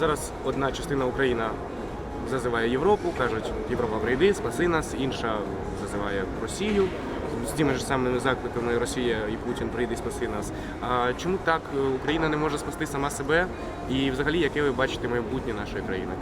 Зараз одна частина України зазиває Європу, кажуть, Європа прийди, спаси нас, інша зазиває Росію. З тими ж самими закликами Росія і Путін прийде, спаси нас. А чому так е, Україна не може спасти сама себе? І взагалі, яке ви бачите майбутнє нашої країни?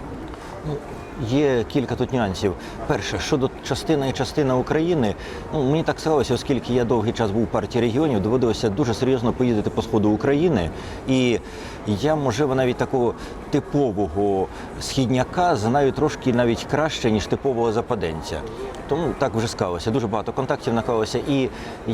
Є кілька тут нюансів. Перше, щодо частина і частина України, ну мені так сталося, оскільки я довгий час був в партії регіонів, доводилося дуже серйозно поїздити по сходу України. І я, можливо, навіть такого типового східняка знаю трошки навіть краще, ніж типового западенця. Тому так вже склалося. Дуже багато контактів наклалося. І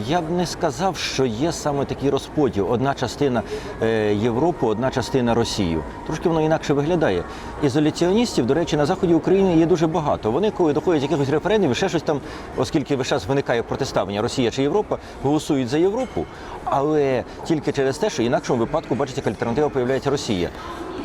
я б не сказав, що є саме такий розподіл: одна частина е, Європи, одна частина Росії. Трошки воно інакше виглядає. Ізоляціоністів, до речі, на заході України є дуже багато. Вони, коли доходять якихось референдумів, ще щось там, оскільки весь час виникає протиставлення Росія чи Європа, голосують за Європу, але тільки через те, що інакшому випадку, бачите, як альтернатива появляється Росія.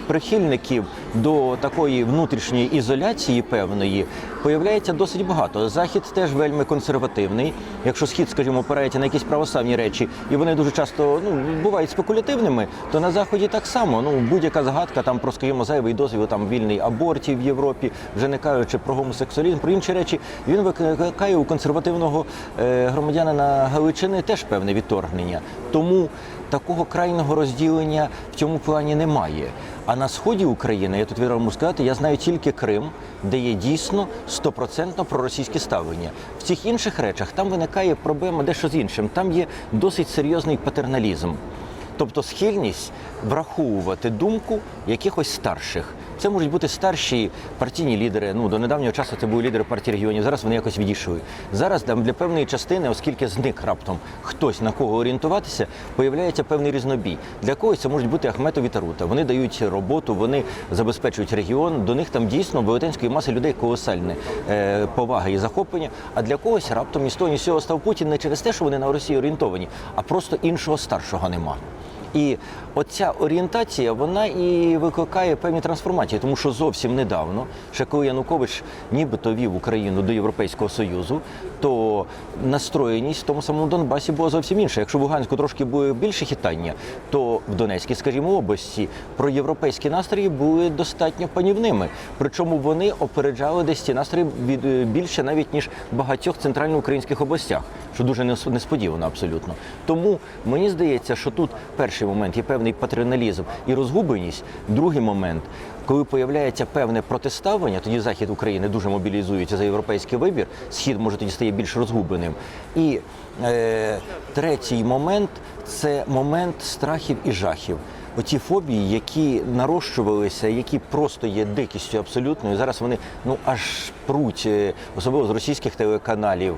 Прихильників до такої внутрішньої ізоляції певної появляється досить багато. Захід теж вельми консервативний. Якщо схід, скажімо, опирається на якісь православні речі, і вони дуже часто ну бувають спекулятивними, то на заході так само. Ну будь-яка загадка там про скажімо, зайвий дозвіл там вільний абортів в Європі, вже не кажучи про гомосексуалізм, про інші речі, він викликає у консервативного е, громадянина Галичини теж певне відторгнення. Тому такого крайнього розділення в цьому плані немає. А на сході України, я тут відомо сказати, я знаю тільки Крим, де є дійсно стопроцентно проросійське ставлення. В цих інших речах там виникає проблема дещо з іншим. Там є досить серйозний патерналізм. Тобто схильність враховувати думку якихось старших. Це можуть бути старші партійні лідери. Ну до недавнього часу це були лідери партії регіонів. Зараз вони якось відійшли. Зараз там для певної частини, оскільки зник раптом хтось на кого орієнтуватися, появляється певний різнобій. Для когось це можуть бути Ахметов і Тарута. Вони дають роботу, вони забезпечують регіон. До них там дійсно велетенської маси людей колосальне е, повага і захоплення. А для когось раптом ні з того, ні з цього став Путін не через те, що вони на Росію орієнтовані, а просто іншого старшого нема. І оця орієнтація вона і викликає певні трансформації, тому що зовсім недавно, ще коли Янукович нібито вів Україну до Європейського Союзу, то настроєність в тому самому Донбасі була зовсім інша. Якщо в Луганську трошки були більше хитання, то в Донецькій, скажімо, області про європейські настрої були достатньо панівними. Причому вони опереджали десь ці настрої е, більше навіть ніж в багатьох центральноукраїнських областях, що дуже несподівано абсолютно. Тому мені здається, що тут перший момент є певний патерналізм і розгубленість. Другий момент, коли появляється певне протиставлення, тоді захід України дуже мобілізується за європейський вибір. Схід може тоді стає більш розгубленим. І е, третій момент це момент страхів і жахів. Оті фобії, які нарощувалися, які просто є дикістю абсолютною. Зараз вони ну аж пруть, е, особливо з російських телеканалів.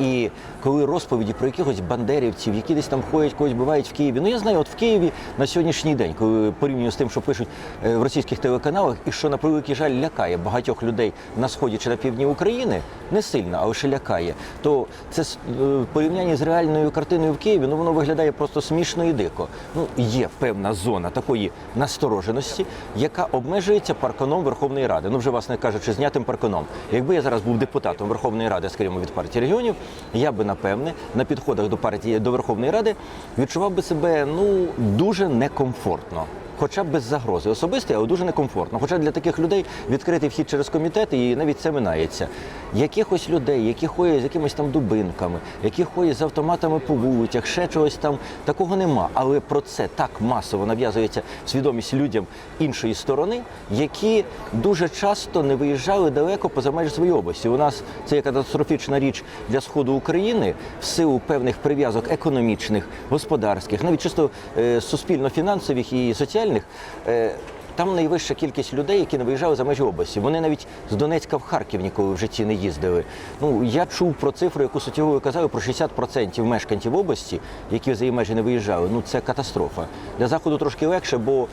І коли розповіді про якихось бандерівців, які десь там ходять, когось бувають в Києві. Ну я знаю, от в Києві на сьогоднішній день, коли порівнюю з тим, що пишуть е, в російських телеканалах, і що на превеликий жаль лякає багатьох людей на сході чи на півдні України, не сильно, а лише лякає, то це е, в порівнянні з реальною картиною в Києві, ну воно виглядає просто смішно і дико. Ну є певна зона такої настороженості, яка обмежується парканом Верховної Ради. Ну вже власне кажучи, знятим парканом. Якби я зараз був депутатом Верховної Ради, скажімо, від партії регіонів, я би напевне на підходах до партії до Верховної Ради відчував би себе ну дуже некомфортно. Хоча б без загрози особисто, але дуже некомфортно. Хоча для таких людей відкритий вхід через комітет і навіть це минається. Якихось людей, які ходять з якимись там дубинками, які ходять з автоматами по вулицях, ще чогось там такого нема. Але про це так масово нав'язується свідомість людям іншої сторони, які дуже часто не виїжджали далеко поза межі своєї області. У нас це є катастрофічна річ для сходу України в силу певних прив'язок економічних, господарських, навіть чисто е, суспільно-фінансових і соціальних. Е, там найвища кількість людей, які не виїжджали за межі області. Вони навіть з Донецька в Харків ніколи в житті не їздили. Ну я чув про цифру, яку суттєво казали, про 60% мешканців області, які за її межі не виїжджали. Ну це катастрофа. Для заходу трошки легше, бо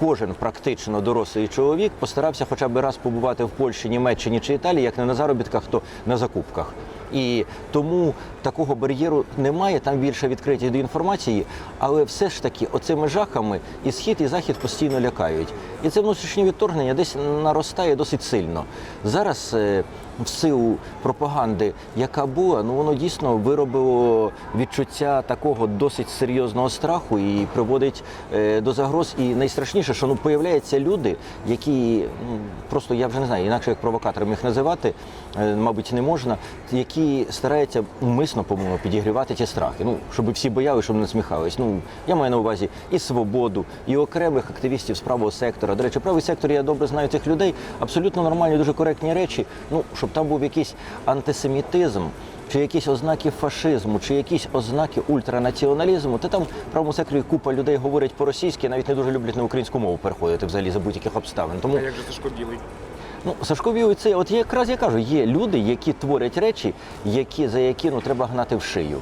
кожен практично дорослий чоловік постарався хоча б раз побувати в Польщі, Німеччині чи Італії, як не на заробітках, то на закупках. І тому такого бар'єру немає, там більше відкритість до інформації, але все ж таки оцими жахами і схід, і захід постійно лякають. І це внутрішнє відторгнення десь наростає досить сильно. Зараз е, в силу пропаганди, яка була, ну воно дійсно виробило відчуття такого досить серйозного страху і приводить е, до загроз. І найстрашніше, що ну появляються люди, які просто я вже не знаю, інакше як провокатором їх називати, е, мабуть, не можна, які стараються умисно, по-моєму, підігрівати ті страхи. Ну, щоб всі боялися, щоб не сміхались. Ну я маю на увазі і свободу, і окремих активістів з правого сектора. До речі, правий сектор я добре знаю цих людей. Абсолютно нормальні, дуже коректні речі. Ну щоб там був якийсь антисемітизм. Чи якісь ознаки фашизму, чи якісь ознаки ультранаціоналізму, та там в правому секторі купа людей говорять по-російськи, навіть не дуже люблять на українську мову переходити взагалі за будь-яких обставин. Тому А як же Сашко Білий? Ну, Сашко Білий це, от якраз я кажу, є люди, які творять речі, які, за які ну, треба гнати в шию.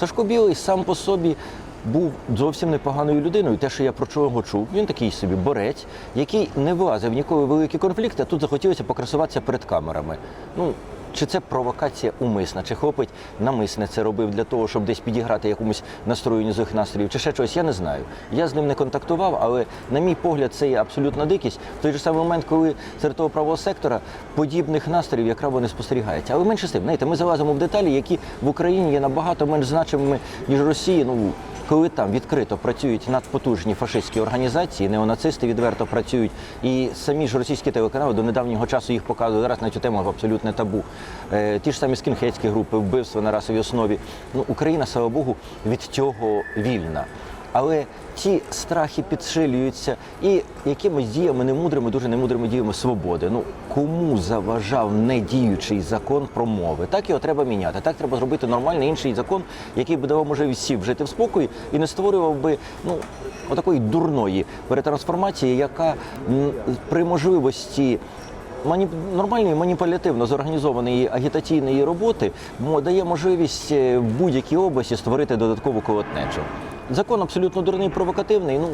Сашко Білий сам по собі був зовсім непоганою людиною. Те, що я про чого чув, він такий собі борець, який не влазив ніколи в великі конфлікти, а тут захотілося покрасуватися перед камерами. Ну, чи це провокація умисна, чи хлопець намисне це робив для того, щоб десь підіграти якомусь настроєнню з їх настроїв, чи ще чогось, я не знаю. Я з ним не контактував, але на мій погляд, це є абсолютна дикість. В той же самий момент, коли серед того правого сектора подібних настроїв якраз не спостерігається. Але менше з тим, знаєте, ми залазимо в деталі, які в Україні є набагато менш значимими, ніж Росії. Ну коли там відкрито працюють надпотужні фашистські організації, неонацисти відверто працюють, і самі ж російські телеканали до недавнього часу їх показують зараз на цю тему в абсолютне табу. Е, ті ж самі скінхетські групи, вбивства на расовій основі. Ну, Україна, слава Богу, від цього вільна. Але ці страхи підшилюються і якимись діями немудрими, дуже немудрими діями свободи. Ну кому заважав недіючий закон про мови? Так його треба міняти. Так треба зробити нормальний інший закон, який би давав можливість всім жити в спокої і не створював би ну отакої дурної перетрансформації, яка при можливості. Мані... Нормальної маніпулятивно зорганізованої агітаційної роботи дає можливість е, в будь-якій області створити додаткову колотнечу. Закон абсолютно дурний, провокативний. Ну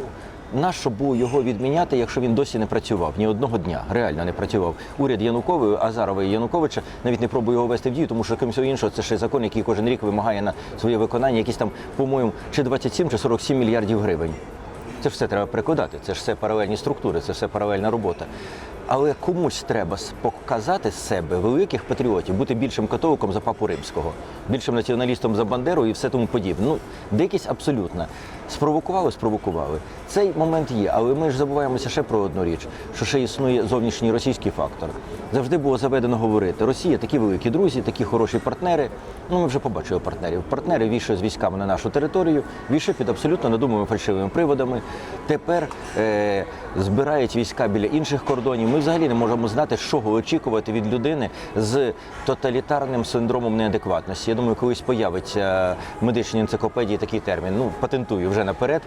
нащо було його відміняти, якщо він досі не працював ні одного дня, реально не працював. Уряд Янукової, Азарова і Януковича навіть не пробує його ввести в дію, тому що крім іншого, це ще закон, який кожен рік вимагає на своє виконання якісь там, по-моєму, чи 27, чи 47 мільярдів гривень. Це ж все треба прикладати, це ж все паралельні структури, це все паралельна робота. Але комусь треба показати себе великих патріотів, бути більшим католиком за папу римського, більшим націоналістом за Бандеру і все тому подібне. Ну, дикість абсолютна. Спровокували, спровокували. Цей момент є, але ми ж забуваємося ще про одну річ, що ще існує зовнішній російський фактор. Завжди було заведено говорити: Росія такі великі друзі, такі хороші партнери. Ну, ми вже побачили партнерів. Партнери вішають з військами на нашу територію, вішають під абсолютно надуманими фальшивими приводами. Тепер е- збирають війська біля інших кордонів. Ми взагалі не можемо знати, що очікувати від людини з тоталітарним синдромом неадекватності. Я думаю, колись появиться в медичній енциклопедії такий термін. Ну, патентую вже наперед.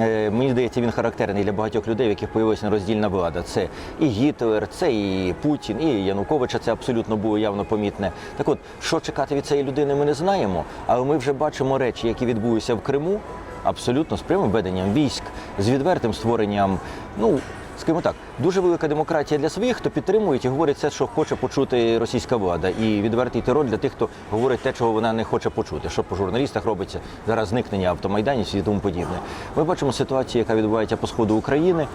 Е, Мені здається, він характерний для багатьох людей, в яких появилася роздільна влада. Це і Гітлер, це і Путін, і Януковича. Це абсолютно було явно помітне. Так от, що чекати від цієї людини, ми не знаємо, але ми вже бачимо речі, які відбулися в Криму, абсолютно з прямим веденням військ, з відвертим створенням. Ну скажімо так, дуже велика демократія для своїх, хто підтримують і говорить все, що хоче почути російська влада, і відвертий терор для тих, хто говорить те, чого вона не хоче почути. Що по журналістах робиться зараз зникнення автомайданів і тому подібне. Ми бачимо ситуацію, яка відбувається по сходу України.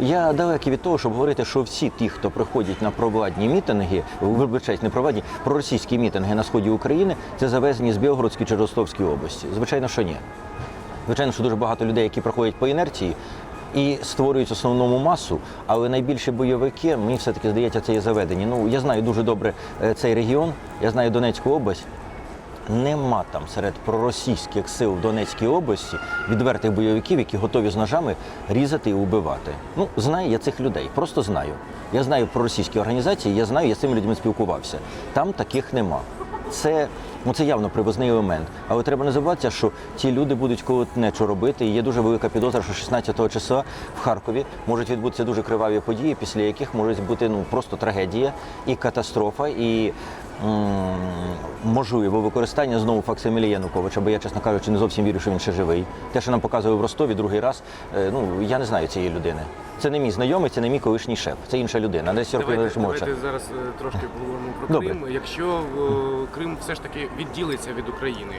Я далекий від того, щоб говорити, що всі ті, хто приходять на провладні мітинги, вибачаюсь, не провладні, проросійські мітинги на сході України, це завезені з Білгородської чи Ростовської області. Звичайно, що ні. Звичайно, що дуже багато людей, які проходять по інерції і створюють основному масу, але найбільші бойовики, мені все-таки здається, це є заведені. Ну, я знаю дуже добре е, цей регіон, я знаю Донецьку область. Нема там серед проросійських сил в Донецькій області відвертих бойовиків, які готові з ножами різати і убивати. Ну, знаю я цих людей, просто знаю. Я знаю про російські організації, я знаю, я з цими людьми спілкувався. Там таких нема. Це, ну, це явно привозний елемент. Але треба не забуватися, що ці люди будуть колотнечу робити. І є дуже велика підозра, що 16 числа в Харкові можуть відбутися дуже криваві події, після яких може бути ну, просто трагедія і катастрофа, і м, можливо використання знову факсимілі Януковича, бо я, чесно кажучи, не зовсім вірю, що він ще живий. Те, що нам показує в Ростові другий раз, е, ну я не знаю цієї людини. Це не мій знайомий, це не мій колишній шеф. Це інша людина. Десь Давайте, Сергій давайте зараз е, трошки поговоримо про Добре. Крим. Якщо е, Крим все ж таки відділиться від України,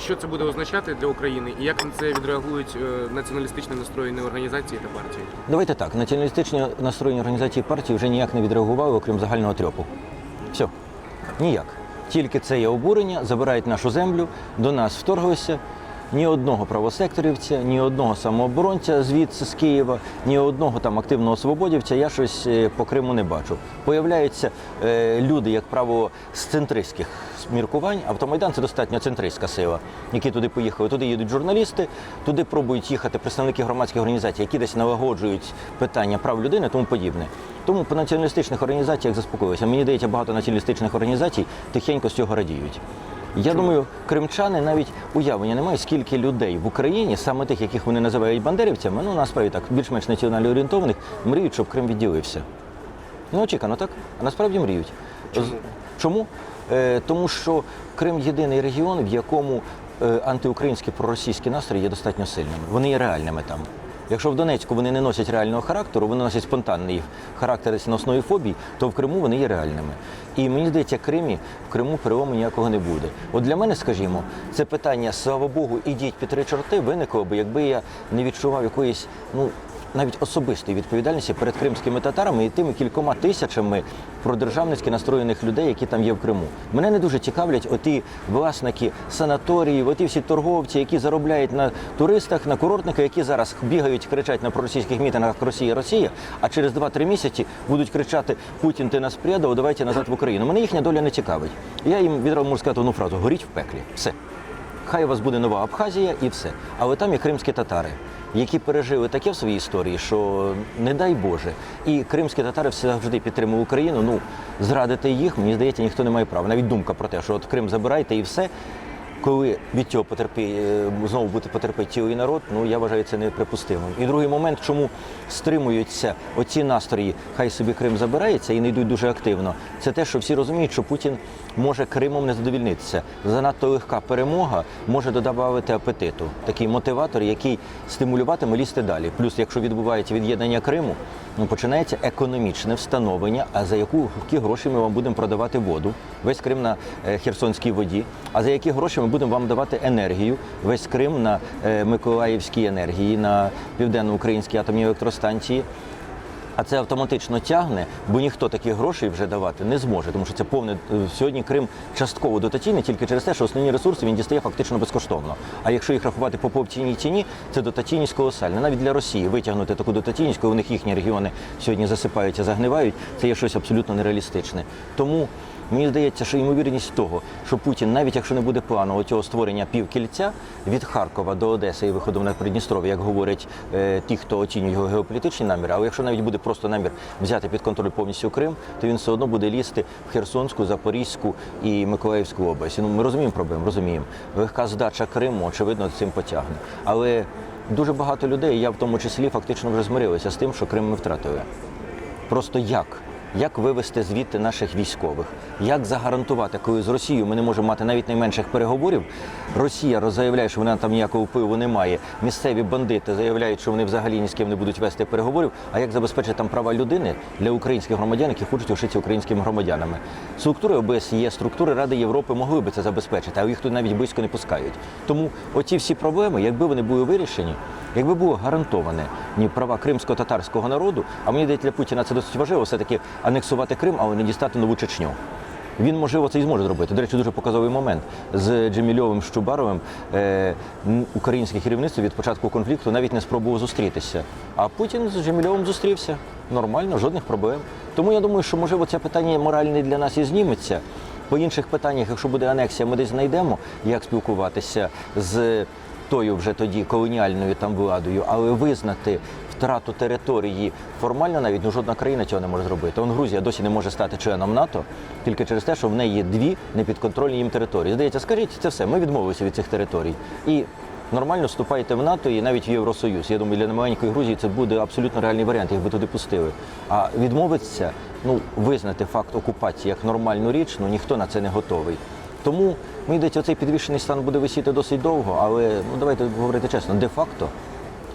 що це буде означати для України і як на це відреагують націоналістично настроєні організації та партії? Давайте так. Націоналістичні настроєні організації партії вже ніяк не відреагували, окрім загального трьопу. Ніяк. Тільки це є обурення, забирають нашу землю, до нас вторглися. Ні одного правосекторівця, ні одного самооборонця звідси з Києва, ні одного там активного свободівця я щось е, по Криму не бачу. Появляються е, люди, як правило, з центристських міркувань. Автомайдан це достатньо центристська сила, які туди поїхали. Туди їдуть журналісти, туди пробують їхати представники громадських організацій, які десь налагоджують питання прав людини, тому подібне. Тому по націоналістичних організаціях заспокоюся. Мені здається, багато націоналістичних організацій тихенько з цього радіють. Я думаю, кримчани навіть уявлення не мають, скільки людей в Україні, саме тих, яких вони називають бандерівцями, ну насправді так, більш-менш національно орієнтованих, мріють, щоб Крим відділився. Ну, очікано, так? А насправді мріють. Чому? Чому? Е, тому що Крим єдиний регіон, в якому е, антиукраїнські проросійські настрої є достатньо сильними. Вони є реальними там. Якщо в Донецьку вони не носять реального характеру, вони носять спонтанний характер на фобій, то в Криму вони є реальними. І мені здається, Кримі в Криму перелому ніякого не буде. От для мене, скажімо, це питання, слава Богу, ідіть під три чорти виникло би, якби я не відчував якоїсь, ну навіть особистої відповідальності перед кримськими татарами і тими кількома тисячами продержавницьки настроєних людей, які там є в Криму. Мене не дуже цікавлять оті власники санаторіїв, оті всі торговці, які заробляють на туристах, на курортниках, які зараз бігають, кричать на проросійських мітингах Росія, Росія, а через 2-3 місяці будуть кричати Путін, ти нас предав, давайте назад в Україну. Мене їхня доля не цікавить. Я їм відразу можу сказати одну фразу: горіть в пеклі. Все. Хай у вас буде нова Абхазія і все. Але там є кримські татари, які пережили таке в своїй історії, що не дай Боже. І кримські татари все завжди підтримували Україну. Ну, зрадити їх, мені здається, ніхто не має права. Навіть думка про те, що от Крим забирайте і все. Коли від цього потерпі, е, знову буде потерпити цілий народ, ну я вважаю це неприпустимим. І другий момент, чому стримуються оці настрої, хай собі Крим забирається і не йдуть дуже активно, це те, що всі розуміють, що Путін може Кримом не задовільнитися. Занадто легка перемога може додавати апетиту. Такий мотиватор, який стимулюватиме лізти далі. Плюс, якщо відбувається від'єднання Криму, ну починається економічне встановлення, а за яку які гроші ми вам будемо продавати воду, весь Крим на е, Херсонській воді, а за які гроші ми будемо вам давати енергію, весь Крим на е, Миколаївській енергії, на південно-українській атомній електростанції. А це автоматично тягне, бо ніхто таких грошей вже давати не зможе, тому що це повне е, сьогодні Крим частково дотаційний тільки через те, що основні ресурси він дістає фактично безкоштовно. А якщо їх рахувати по повційній ціні, це дотаційність колосальна. Навіть для Росії витягнути таку дотаційність, коли у них їхні регіони сьогодні засипаються, загнивають, це є щось абсолютно нереалістичне. Тому Мені здається, що ймовірність того, що Путін, навіть якщо не буде плану цього створення півкільця від Харкова до Одеси і виходом на Придністров'я, як говорять е, ті, хто оцінює його геополітичні наміри, але якщо навіть буде просто намір взяти під контроль повністю Крим, то він все одно буде лізти в Херсонську, Запорізьку і Миколаївську область. Ну, ми розуміємо проблему, розуміємо. Легка здача Криму, очевидно, цим потягне. Але дуже багато людей, я в тому числі, фактично вже змирилися з тим, що Крим ми втратили. Просто як? Як вивести звідти наших військових? Як загарантувати, коли з Росією ми не можемо мати навіть найменших переговорів? Росія заявляє, що вона там ніякого впливу не має. Місцеві бандити заявляють, що вони взагалі ні з ким не будуть вести переговорів. А як забезпечити там права людини для українських громадян, які хочуть лишитися українськими громадянами? Структури ОБСЄ, структури Ради Європи могли би це забезпечити, а їх тут навіть близько не пускають. Тому оці всі проблеми, якби вони були вирішені, Якби було гарантоване ні права кримсько-татарського народу, а мені здається, для Путіна це досить важливо, все-таки анексувати Крим, але не дістати нову Чечню. Він можливо це і зможе зробити. До речі, дуже показовий момент з Джемільовим з Чубаровим. Е, українське керівництво від початку конфлікту навіть не спробував зустрітися. А Путін з Джемільовим зустрівся. Нормально, жодних проблем. Тому я думаю, що можливо це питання моральне для нас і зніметься. По інших питаннях, якщо буде анексія, ми десь знайдемо, як спілкуватися з тою вже тоді колоніальною там владою, але визнати втрату території формально навіть ну, жодна країна цього не може зробити. Он Грузія досі не може стати членом НАТО тільки через те, що в неї є дві непідконтрольні їм території. Здається, скажіть це все. Ми відмовилися від цих територій і. Нормально вступаєте в НАТО і навіть в Євросоюз. Я думаю, для маленької Грузії це буде абсолютно реальний варіант, їх би туди пустили. А відмовитися, ну визнати факт окупації як нормальну річ, ну ніхто на це не готовий. Тому мені здається, цей підвішений стан буде висіти досить довго, але ну давайте говорити чесно, де-факто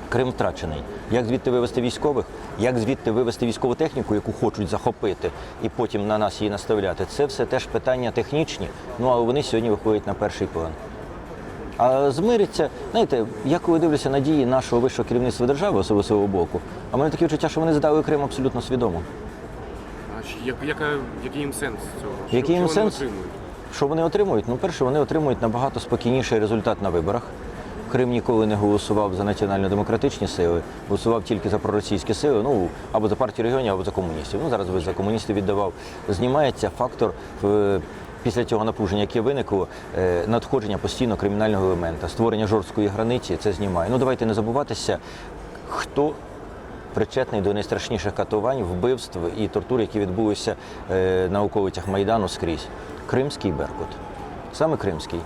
Крим втрачений. Як звідти вивести військових, як звідти вивести військову техніку, яку хочуть захопити, і потім на нас її наставляти, це все теж питання технічні, ну але вони сьогодні виходять на перший план. А змириться, знаєте, я коли дивлюся на дії нашого вищого керівництва держави особливо свого боку, а мене таке відчуття, що вони здали Крим абсолютно свідомо. А Як, яка, який їм сенс цього? Який їм сенс? отримують? Що вони отримують? Ну, перше, вони отримують набагато спокійніший результат на виборах. Крим ніколи не голосував за національно-демократичні сили, голосував тільки за проросійські сили, ну або за партію регіонів, або за комуністів. Ну зараз ви за комуністів віддавав. Знімається фактор е, після цього напруження, яке виникло, е, надходження постійно кримінального елемента, створення жорсткої границі. Це знімає. Ну давайте не забуватися, хто причетний до найстрашніших катувань, вбивств і тортур, які відбулися е, на околицях Майдану скрізь. Кримський Беркут. Саме Кримський.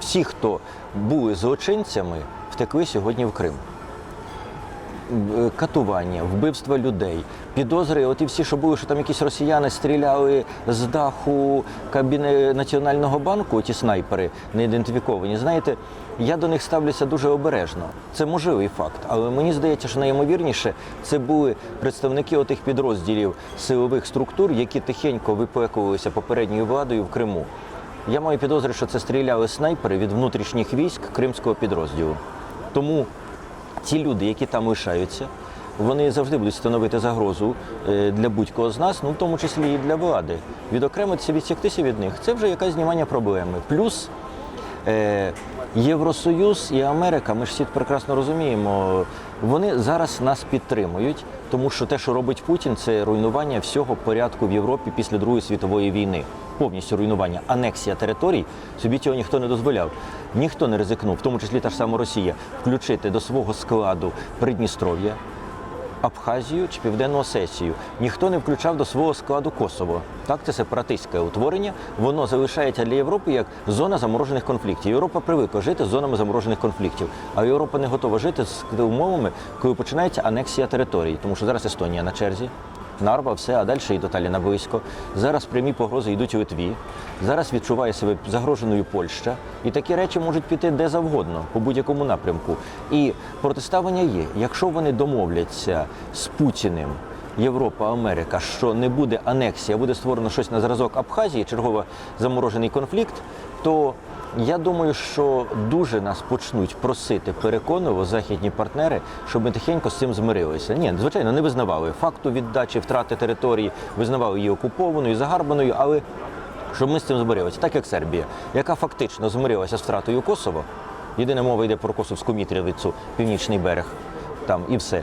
Всі, хто були злочинцями, втекли сьогодні в Крим. Е, Катування, вбивства людей, підозри, от і всі, що були, що там якісь росіяни стріляли з даху кабіни Національного банку, ті снайпери не ідентифіковані. Знаєте, я до них ставлюся дуже обережно. Це можливий факт, але мені здається, що найімовірніше це були представники отих підрозділів силових структур, які тихенько випекувалися попередньою владою в Криму. Я маю підозри, що це стріляли снайпери від внутрішніх військ кримського підрозділу. Тому ті люди, які там лишаються, вони завжди будуть становити загрозу е, для будь-кого з нас, ну в тому числі і для влади. Відокремитися, відсіктися від них це вже якесь знімання проблеми. Плюс е, Євросоюз і Америка, ми ж всі прекрасно розуміємо, вони зараз нас підтримують, тому що те, що робить Путін, це руйнування всього порядку в Європі після Другої світової війни. Повністю руйнування, анексія територій, собі цього ніхто не дозволяв. Ніхто не ризикнув, в тому числі та ж сама Росія, включити до свого складу Придністров'я, Абхазію чи Південну Осетію. Ніхто не включав до свого складу Косово. Так, це сепаратистське утворення. Воно залишається для Європи як зона заморожених конфліктів. Європа привикла жити з зонами заморожених конфліктів, а Європа не готова жити з умовами, коли починається анексія територій. Тому що зараз Естонія на черзі. Нарва, все, а далі і до Таліна близько. Зараз прямі погрози йдуть у Литві. Зараз відчуває себе загроженою Польща. І такі речі можуть піти де завгодно, по будь-якому напрямку. І протиставлення є. Якщо вони домовляться з Путіним, Європа, Америка, що не буде анексії, а буде створено щось на зразок Абхазії, чергово заморожений конфлікт, то я думаю, що дуже нас почнуть просити переконливо західні партнери, щоб ми тихенько з цим змирилися. Ні, звичайно, не визнавали факту віддачі, втрати території, визнавали її окупованою, загарбаною, але щоб ми з цим змирилися, так як Сербія, яка фактично змирилася з втратою Косово. Єдина мова йде про Косовську Мітрівицю, північний берег, там і все.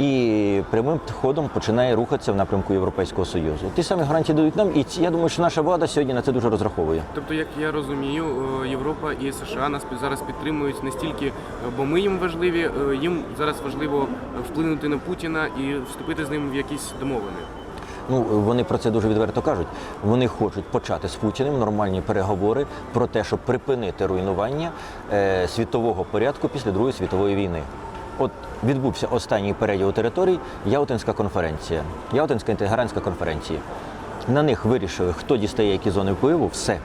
І прямим ходом починає рухатися в напрямку Європейського Союзу. Ті самі гарантії дають нам, і я думаю, що наша влада сьогодні на це дуже розраховує. Тобто, як я розумію, е, Європа і США нас зараз підтримують не стільки, е, бо ми їм важливі, е, їм зараз важливо вплинути на Путіна і вступити з ним в якісь домовини. Ну вони про це дуже відверто кажуть. Вони хочуть почати з Путіним нормальні переговори про те, щоб припинити руйнування е, світового порядку після Другої світової війни. От відбувся останній переділ територій Ялтинська конференція, Ялтинська інтегрантська конференція. На них вирішили, хто дістає які зони впливу, все.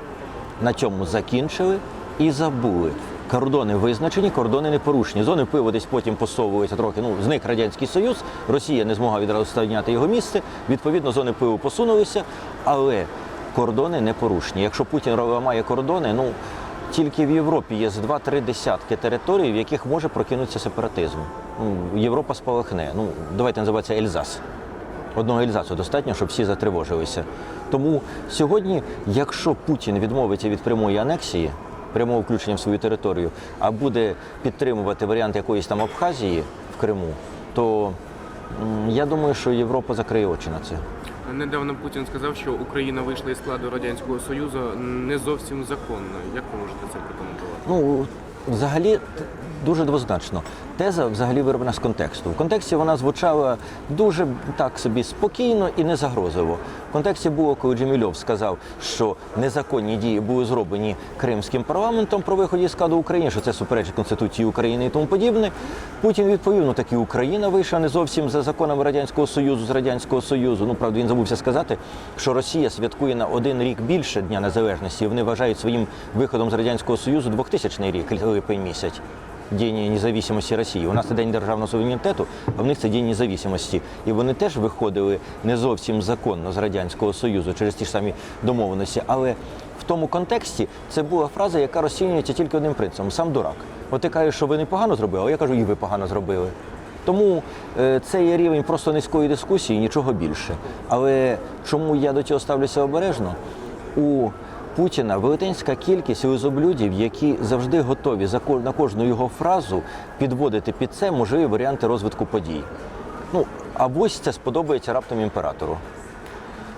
На цьому закінчили і забули. Кордони визначені, кордони не порушені. Зони впливу десь потім посовуються трохи. Ну, зник Радянський Союз, Росія не змогла відразу стайняти його місце. Відповідно, зони впливу посунулися, але кордони не порушені. Якщо Путін ламає кордони, ну тільки в Європі є з 2-3 десятки територій, в яких може прокинутися сепаратизм. Ну, Європа спалахне. Ну, давайте називатися Ельзас. Одного Ельзасу достатньо, щоб всі затривожилися. Тому сьогодні, якщо Путін відмовиться від прямої анексії, прямого включення в свою територію, а буде підтримувати варіант якоїсь там Абхазії в Криму, то я думаю, що Європа закриє очі на це. Недавно Путін сказав, що Україна вийшла із складу радянського союзу не зовсім законно. Як ви можете це прокоментувати? Ну, взагалі, дуже двозначно. Теза взагалі вироблена з контексту. В контексті вона звучала дуже так собі спокійно і незагрозливо. В контексті було, коли Джемільов сказав, що незаконні дії були зроблені кримським парламентом про виході з складу України, що це суперечить Конституції України і тому подібне. Путін відповів: ну таки Україна вийшла не зовсім за законами Радянського Союзу з Радянського Союзу. Ну, правда, він забувся сказати, що Росія святкує на один рік більше Дня Незалежності. Вони вважають своїм виходом з Радянського Союзу 2000 рік, липень місяць. День незалежності Росії. У нас це день державного суверенітету, а в них це день незалежності. І вони теж виходили не зовсім законно з радянського союзу через ті ж самі домовленості. Але в тому контексті це була фраза, яка розцінюється тільки одним принципом сам дурак. От ти кажеш, що ви непогано зробили, а я кажу, і ви погано зробили. Тому е, це є рівень просто низької дискусії, нічого більше. Але чому я до цього ставлюся обережно? У Путіна велетенська кількість узоблюдів, які завжди готові за на кожну його фразу підводити під це можливі варіанти розвитку подій. Ну, абось це сподобається раптом імператору.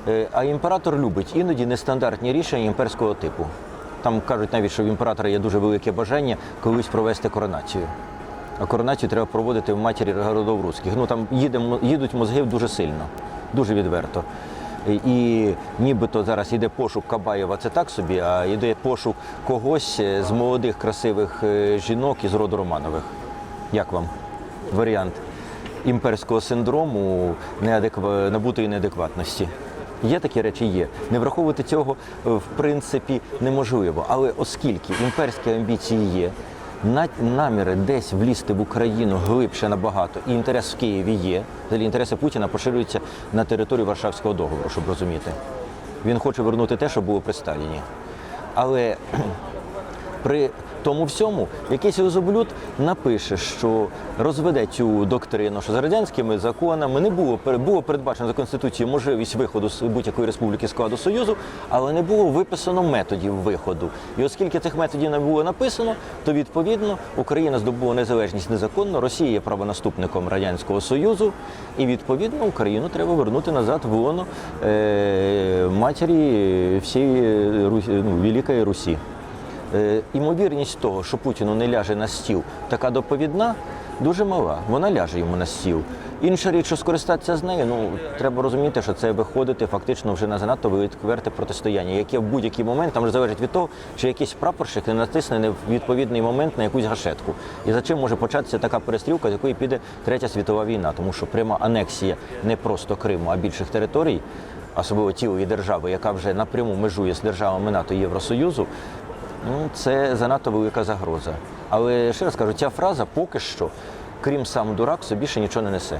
Е, А імператор любить іноді нестандартні рішення імперського типу. Там кажуть навіть, що в імператора є дуже велике бажання колись провести коронацію. А коронацію треба проводити в матері городов руських. Ну там їде, мо- їдуть мозги дуже сильно, дуже відверто. І- нібито зараз йде пошук Кабаєва, це так собі, а йде пошук когось е, з молодих красивих е, жінок із роду Романових. Як вам варіант імперського синдрому неадеква... набутої неадекватності? Є такі речі, є. Не враховувати цього в принципі неможливо. Але оскільки імперські амбіції є, наміри десь влізти в Україну глибше набагато, і інтерес в Києві є. Взагалі інтереси Путіна поширюються на територію Варшавського договору, щоб розуміти. Він хоче вернути те, що було при Сталіні. Але при тому всьому якийсь озоблюд напише, що розведе цю доктрину, що за радянськими законами не було було передбачено за конституцією можливість виходу з будь-якої республіки складу союзу, але не було виписано методів виходу. І оскільки цих методів не було написано, то відповідно Україна здобула незалежність незаконно, Росія є правонаступником радянського союзу, і відповідно Україну треба вернути назад в лоно е, матері всієї ну, Великої Русі. Е, Імовірність того, що Путіну не ляже на стіл, така доповідна, дуже мала. Вона ляже йому на стіл. Інша річ, що скористатися з нею, ну треба розуміти, що це виходити фактично вже на занадто відверте протистояння, яке в будь-який момент там вже залежить від того, чи якийсь прапорщик не натисне не в відповідний момент на якусь гашетку. І за чим може початися така перестрілка, з якої піде третя світова війна, тому що пряма анексія не просто Криму, а більших територій, особливо цілої держави, яка вже напряму межує з державами НАТО і Євросоюзу. Ну, це занадто велика загроза. Але ще раз кажу, ця фраза поки що, крім сам дурак, собі ще нічого не несе.